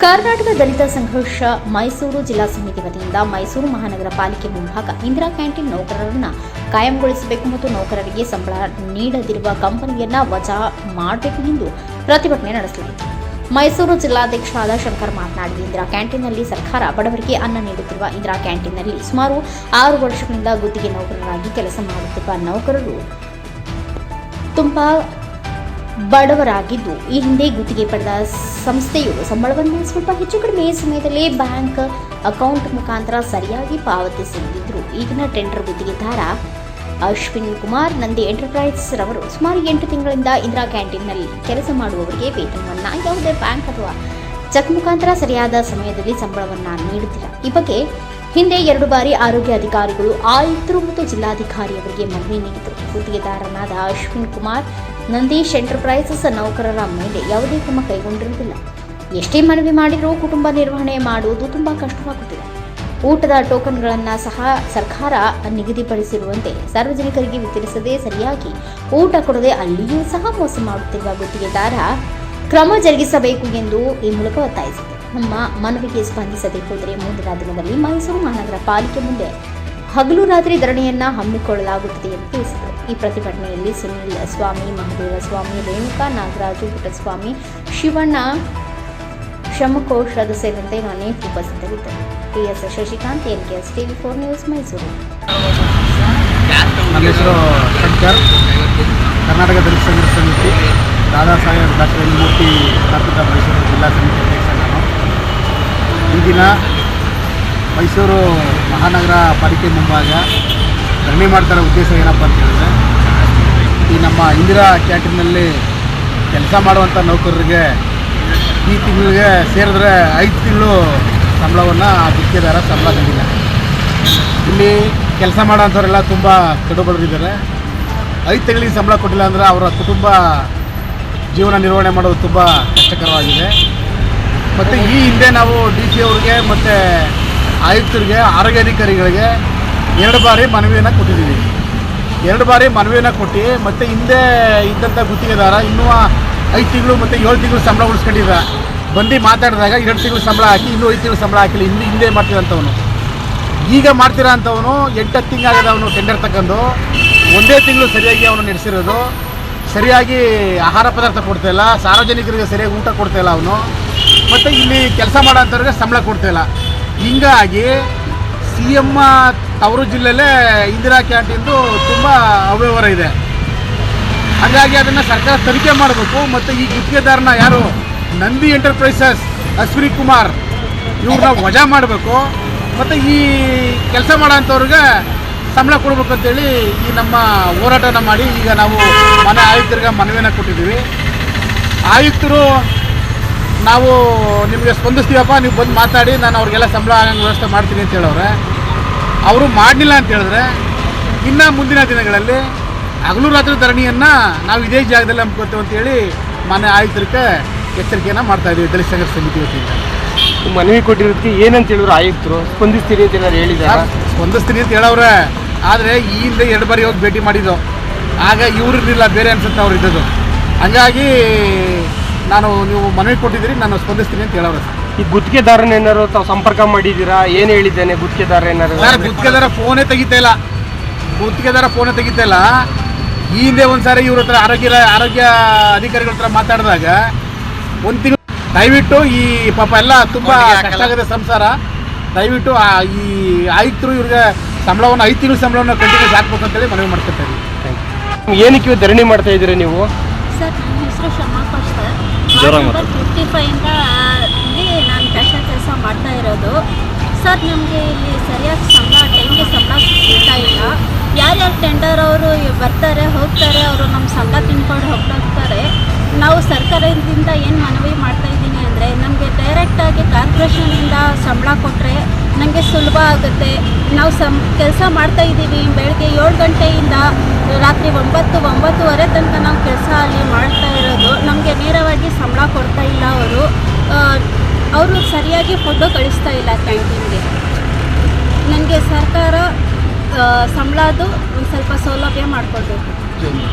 ಕರ್ನಾಟಕ ದಲಿತ ಸಂಘರ್ಷ ಮೈಸೂರು ಜಿಲ್ಲಾ ಸಮಿತಿ ವತಿಯಿಂದ ಮೈಸೂರು ಮಹಾನಗರ ಪಾಲಿಕೆ ಮುಂಭಾಗ ಇಂದಿರಾ ಕ್ಯಾಂಟೀನ್ ನೌಕರರನ್ನು ಕಾಯಂಗೊಳಿಸಬೇಕು ಮತ್ತು ನೌಕರರಿಗೆ ಸಂಬಳ ನೀಡದಿರುವ ಕಂಪನಿಯನ್ನ ವಜಾ ಮಾಡಬೇಕು ಎಂದು ಪ್ರತಿಭಟನೆ ನಡೆಸಲಾಯಿತು ಮೈಸೂರು ಜಿಲ್ಲಾಧ್ಯಕ್ಷರಾದ ಶಂಕರ್ ಮಾತನಾಡಿ, ಇಂದಿರಾ ಕ್ಯಾಂಟೀನ್ನಲ್ಲಿ ಸರ್ಕಾರ ಬಡವರಿಗೆ ಅನ್ನ ನೀಡುತ್ತಿರುವ ಇಂದಿರಾ ಕ್ಯಾಂಟೀನ್ನಲ್ಲಿ ಸುಮಾರು ಆರು ವರ್ಷಗಳಿಂದ ಗುತ್ತಿಗೆ ನೌಕರರಾಗಿ ಕೆಲಸ ಮಾಡುತ್ತಿರುವ ನೌಕರರು ತುಂಬಾ ಬಡವರಾಗಿದ್ದು. ಈ ಹಿಂದೆ ಗುತ್ತಿಗೆ ಪಡೆದ ಸಂಸ್ಥೆಯು ಸಂಬಳವನ್ನು ಸ್ವಲ್ಪ ಹೆಚ್ಚು ಕಡಿಮೆ ಸಮಯದಲ್ಲಿ ಬ್ಯಾಂಕ್ ಅಕೌಂಟ್ ಮುಖಾಂತರ ಸರಿಯಾಗಿ ಪಾವತಿಸದಿದ್ದರು. ಈಗಿನ ಟೆಂಡರ್ ಗುತ್ತಿಗೆದಾರ ಅಶ್ವಿನ್ ಕುಮಾರ್ ನಂದಿ ಎಂಟರ್ಪ್ರೈಸಸ್ ರವರು ಸುಮಾರು ಎಂಟು ತಿಂಗಳಿಂದ ಇಂದಿರಾ ಕ್ಯಾಂಟೀನ್ನಲ್ಲಿ ಕೆಲಸ ಮಾಡುವವರಿಗೆ ವೇತನವನ್ನು ಯಾವುದೇ ಬ್ಯಾಂಕ್ ಅಥವಾ ಚೆಕ್ ಮುಖಾಂತರ ಸರಿಯಾದ ಸಮಯದಲ್ಲಿ ಸಂಬಳವನ್ನು ನೀಡುತ್ತಿಲ್ಲ. ಈ ಬಗ್ಗೆ ಹಿಂದೆ ಎರಡು ಬಾರಿ ಆರೋಗ್ಯ ಅಧಿಕಾರಿಗಳು, ಆಯುಕ್ತರು ಮತ್ತು ಜಿಲ್ಲಾಧಿಕಾರಿಯವರಿಗೆ ಮನವಿ ನೀಡಿದರು. ಗುತ್ತಿಗೆದಾರನಾದ ಅಶ್ವಿನ್ ಕುಮಾರ್, ನಂದೀಶ್ ಎಂಟರ್ಪ್ರೈಸಸ್ ನೌಕರರ ಮೇಲೆ ಯಾವುದೇ ಕ್ರಮ ಕೈಗೊಂಡಿರುವುದಿಲ್ಲ. ಎಷ್ಟೇ ಮನವಿ ಮಾಡಿದರೂ ಕುಟುಂಬ ನಿರ್ವಹಣೆ ಮಾಡುವುದು ತುಂಬಾ ಕಷ್ಟವಾಗುತ್ತಿದೆ. ಊಟದ ಟೋಕನ್ಗಳನ್ನು ಸಹ ಸರ್ಕಾರ ನಿಗದಿಪಡಿಸಿರುವಂತೆ ಸಾರ್ವಜನಿಕರಿಗೆ ವಿತರಿಸದೆ ಸರಿಯಾಗಿ ಊಟ ಕೊಡದೆ ಅಲ್ಲಿಯೂ ಸಹ ಮೋಸ ಮಾಡುತ್ತಿರುವ ಗುತ್ತಿಗೆದಾರ ಕ್ರಮ ಜರುಗಿಸಬೇಕು ಎಂದು ಈ ಮೂಲಕ ಒತ್ತಾಯಿಸಿದೆ ನಮ್ಮ ಮನವಿಗೆ ಸ್ಪಂದಿಸದೆ ಮುಂದಿನ ದಿನದಲ್ಲಿ ಮೈಸೂರು ಮಹಾನಗರ ಪಾಲಿಕೆ ಮುಂದೆ ಹಗಲು ರಾತ್ರಿ ಧರಣಿಯನ್ನು ಹಮ್ಮಿಕೊಳ್ಳಲಾಗುತ್ತದೆ ಎಂದು ತಿಳಿಸಿದರು. ಈ ಪ್ರತಿಭಟನೆಯಲ್ಲಿ ಸುನೀಲ್ ಸ್ವಾಮಿ, ಮಹದೇವ ಸ್ವಾಮಿ, ರೇಣುಕಾ ನಾಗರಾಜು, ಪುಟ್ಟಸ್ವಾಮಿ, ಶಿವಣ್ಣ ಶಮಕೋಶದ ಸೇರಿದಂತೆ ಅನೇಕ ಉಪಸ್ಥಿತರಿದ್ದರು. TS Shashikant, N K TV four news Mysuru. Karnataka Dalita Sangharsha Samiti ದಾದಾ ಸಾಹೇಬ್ ಡಾಕ್ಟರ್ ಮೂರ್ತಿ ಸ್ಥಾಪಿತ ಮೈಸೂರು ಜಿಲ್ಲಾ ಸಮಿತಿ ಅಧ್ಯಕ್ಷ ನಾನು ಈ ದಿನ ಮೈಸೂರು ಮಹಾನಗರ ಪಾಲಿಕೆ ಮುಂಭಾಗ ಧರಣಿ ಮಾಡ್ತಾರೋ ಉದ್ದೇಶ ಏನಪ್ಪ ಅಂತ ಹೇಳಿದ್ರೆ, ಈ ನಮ್ಮ ಇಂದಿರಾ ಕ್ಯಾಂಟೀನಲ್ಲಿ ಕೆಲಸ ಮಾಡುವಂಥ ನೌಕರರಿಗೆ ಈ ತಿಂಗಳಿಗೆ ಸೇರಿದ್ರೆ ಐದು ತಿಂಗಳು ಸಂಬಳವನ್ನು ಆ ಗುತ್ತಿಗೆದಾರ ಸಂಬಳ ನೀಡಿಲ್ಲ ಇಲ್ಲಿ ಕೆಲಸ ಮಾಡೋಂಥವರೆಲ್ಲ ತುಂಬ ಕಡುಬಡರಿದ್ದಾರೆ. ಐದು ತಿಂಗಳಿಗೆ ಸಂಬಳ ಕೊಟ್ಟಿಲ್ಲ ಅಂದರೆ ಅವರ ಕುಟುಂಬ ಜೀವನ ನಿರ್ವಹಣೆ ಮಾಡೋದು ತುಂಬ ಕಷ್ಟಕರವಾಗಿದೆ. ಮತ್ತು ಈ ಹಿಂದೆ ನಾವು ಡಿ ಸಿ ಅವ್ರಿಗೆ ಮತ್ತು ಆಯುಕ್ತರಿಗೆ ಆರೋಗ್ಯ ಅಧಿಕಾರಿಗಳಿಗೆ ಎರಡು ಬಾರಿ ಮನವಿಯನ್ನು ಕೊಟ್ಟಿದ್ದೀವಿ. ಎರಡು ಬಾರಿ ಮನವಿಯನ್ನು ಕೊಟ್ಟು, ಮತ್ತು ಹಿಂದೆ ಇದ್ದಂಥ ಗುತ್ತಿಗೆದಾರ ಇನ್ನೂ ಐದು ತಿಂಗಳು ಮತ್ತು ಏಳು ತಿಂಗಳು ಸಂಬಳ ಉಳಿಸ್ಕೊಂಡಿದ್ದ ಬಂದು ಮಾತಾಡಿದಾಗ ಎರಡು ತಿಂಗಳು ಸಂಬಳ ಹಾಕಿ, ಇನ್ನೂ ಐದು ತಿಂಗಳು ಸಂಬಳ ಹಾಕಿಲ್ಲ, ಇನ್ನು ಹಿಂದೆ ಮಾಡ್ತಿರೋಂಥವನು. ಈಗ ಮಾಡ್ತಿರೋ ಅಂಥವನು ಹತ್ತು ತಿಂಗಳಾಗದ ಅವನು ಟೆಂಡರ್ ತಗೊಂಡು, ಒಂದೇ ತಿಂಗಳು ಸರಿಯಾಗಿ ಅವನು ನಡೆಸಿರೋದು. ಸರಿಯಾಗಿ ಆಹಾರ ಪದಾರ್ಥ ಕೊಡ್ತಾಯಿಲ್ಲ ಸಾರ್ವಜನಿಕರಿಗೆ ಸರಿಯಾಗಿ ಊಟ ಕೊಡ್ತಾಯಿಲ್ಲ ಅವನು. ಮತ್ತು ಇಲ್ಲಿ ಕೆಲಸ ಮಾಡೋಂಥವ್ರಿಗೆ ಸಂಬಳ ಕೊಡ್ತಾಯಿಲ್ಲ ಹಿಂಗಾಗಿ ಸಿ ಎಂ ತವರು ಜಿಲ್ಲೆಯಲ್ಲೇ ಇಂದಿರಾ ಕ್ಯಾಂಟೀನ್ದು ತುಂಬ ಅವ್ಯವಹಾರ ಇದೆ. ಹಾಗಾಗಿ ಅದನ್ನು ಸರ್ಕಾರ ತನಿಖೆ ಮಾಡಬೇಕು ಮತ್ತು ಈ ಗುತ್ತಿಗೆದಾರನ ಯಾರು? ನಂದಿ ಎಂಟರ್ಪ್ರೈಸಸ್ ಅಶ್ವಿನಿ ಕುಮಾರ್ ಇವ್ರನ್ನ ವಜಾ ಮಾಡಬೇಕು. ಮತ್ತು ಈ ಕೆಲಸ ಮಾಡೋಂಥವ್ರಿಗೆ ಸಂಬಳ ಕೊಡ್ಬೇಕು ಅಂತೇಳಿ ಈ ನಮ್ಮ ಹೋರಾಟನ ಮಾಡಿ ಈಗ ನಾವು ಮನೆ ಆಯುಕ್ತರಿಗೆ ಮನವಿಯನ್ನು ಕೊಟ್ಟಿದ್ದೀವಿ. ಆಯುಕ್ತರು ನಾವು ನಿಮಗೆ ಸ್ಪಂದಿಸ್ತೀವಪ್ಪ ನೀವು ಬಂದು ಮಾತಾಡಿ ನಾನು ಅವ್ರಿಗೆಲ್ಲ ಸಂಬಳ ಆಗಂಗೆ ವ್ಯವಸ್ಥೆ ಮಾಡ್ತೀನಿ ಅಂತ ಹೇಳೋರೆ ಅವರು ಮಾಡಲಿಲ್ಲ ಅಂತ ಹೇಳಿದ್ರೆ ಇನ್ನು ಮುಂದಿನ ದಿನಗಳಲ್ಲಿ ಹಗಲು ರಾತ್ರಿ ಧರಣಿಯನ್ನು ನಾವು ಇದೇ ಜಾಗದಲ್ಲಿ ಹಮ್ಮಿಕೊಳ್ತೇವೆ ಅಂತೇಳಿ ಮನೆ ಆಯುಕ್ತರಿಗೆ ಎಚ್ಚರಿಕೆಯನ್ನು ಮಾಡ್ತಾ ಇದ್ದೀವಿ ದಲಿತ ಸಂಘರ್ಷ ಸಮಿತಿ ವತಿಯಿಂದ. ಮನವಿ ಕೊಟ್ಟಿರೋದಕ್ಕೆ ಏನಂತ ಹೇಳಿದ್ರು ಆಯುಕ್ತರು? ಸ್ಪಂದಿಸ್ತೀರಿ ಅಂತ ಏನಾದ್ರು ಹೇಳಿದ ಸ್ಪಂದಿಸ್ತೀನಿ ಅಂತ ಹೇಳೋರೆ ಆದರೆ ಈ ಹಿಂದೆ ಎರಡು ಬಾರಿ ಹೋಗಿ ಭೇಟಿ ಮಾಡಿದ್ದು. ಆಗ ಇವ್ರು ಇರಲಿಲ್ಲ ಬೇರೆ ಅನ್ಸುತ್ತೆ ಅವ್ರು ಇದ್ದದ್ದು. ಹಂಗಾಗಿ ನಾನು ನೀವು ಮನವಿ ಕೊಟ್ಟಿದ್ದೀರಿ ನಾನು ಸ್ಪಂದಿಸ್ತೀನಿ ಅಂತ ಹೇಳೋರು ಸರ್. ಈ ಗುತ್ತಿಗೆದಾರನ ಏನಾರು ತಾವು ಸಂಪರ್ಕ ಮಾಡಿದ್ದೀರಾ? ಏನು ಹೇಳಿದ್ದೇನೆ ಗುತ್ತಿಗೆದಾರ ಏನಾರು ಸರ್ ಗುತ್ತಿಗೆದಾರ ಫೋನೇ ತೆಗಿತಾ ಇಲ್ಲ. ಗುತ್ತಿಗೆದಾರ ಫೋನೇ ತೆಗಿತಾ ಇಲ್ಲ. ಈ ಹಿಂದೆ ಒಂದ್ಸಾರಿ ಇವ್ರ ಹತ್ರ ಆರೋಗ್ಯ ಆರೋಗ್ಯ ಅಧಿಕಾರಿಗಳ ಹತ್ರ ಮಾತಾಡಿದಾಗ ಒಂದು ತಿಂಗಳು ದಯವಿಟ್ಟು ಈ ಪಾಪ ಎಲ್ಲ ತುಂಬ ಕಷ್ಟ ಆಗಿದೆ ಸಂಸಾರ. ದಯವಿಟ್ಟು ಆ ಈ ಆಯುಕ್ತರು ಇವ್ರಿಗೆ ಸಂಬಳವನ್ನು ಐದು ತಿಂಗಳು ಸಂಬಳವನ್ನು ಕಂಟಿನ್ಯೂಸ್ ಹಾಕ್ಬೇಕು ಅಂತೇಳಿ ಮನವಿ ಮಾಡ್ಕೊತಾ ಇದ್ದೀವಿ ಏನಕ್ಕೆ ಧರಣಿ ಮಾಡ್ತಾ ಇದ್ದೀರಿ ನೀವು? ಸರ್ ನನ್ನ ಹೆಸರು ಶಮಾ ನಂಬರ್ ಫಿಫ್ಟಿ ಫೈವಿಂದ ಇಲ್ಲಿ ನಾನು ಕಷ್ಟ ಕೆಲಸ ಮಾಡ್ತಾ ಇರೋದು. ಸರ್ ನಮಗೆ ಇಲ್ಲಿ ಸರಿಯಾಗಿ ಸಂಬಳ ಟೈಮ್ಗೆ ಸಂಬಳ ಸಿಗ್ತಾ ಇಲ್ಲ. ಯಾರ್ಯಾರು ಟೆಂಡರ್ ಅವರು ಬರ್ತಾರೆ ಹೋಗ್ತಾರೆ ಅವರು ನಮ್ಮ ಸಂಬಳ ತಿನ್ಕೊಂಡು ಹೋಗ್ತಾರೆ ನಾವು ಸರ್ಕಾರದಿಂದ ಏನು ಮನವಿ ಮಾಡ್ತಾ ಇದ್ದೀನಿ ಅಂದರೆ ನಮಗೆ ಡೈರೆಕ್ಟಾಗಿ ಕಾರ್ಪೊರೇಷನಿಂದ ಸಂಬಳ ಕೊಟ್ಟರೆ ನನಗೆ ಸುಲಭ ಆಗುತ್ತೆ. ನಾವು ಸಂ, ಕೆಲಸ ಮಾಡ್ತಾ ಇದ್ದೀವಿ. ಬೆಳಗ್ಗೆ ಏಳು ಗಂಟೆಯಿಂದ ರಾತ್ರಿ ಒಂಬತ್ತು, ಒಂಬತ್ತುವರೆ ತನಕ ನಾವು ಕೆಲಸ ಅಲ್ಲಿ ಮಾಡ್ತಾ ಇರೋದು. ನಮಗೆ ನೇರವಾಗಿ ಸಂಬಳ ಕೊಡ್ತಾ ಇಲ್ಲ ಅವರು. ಅವರು ಸರಿಯಾಗಿ ಫುಡ್ಡು ಕಳಿಸ್ತಾ ಇಲ್ಲ ಕ್ಯಾಂಟೀನ್ಗೆ ನನಗೆ ಸರ್ಕಾರ ಸಂಬಳದು ಒಂದು ಸ್ವಲ್ಪ ಸೌಲಭ್ಯ ಮಾಡಿಕೊಡ್ಬೇಕು.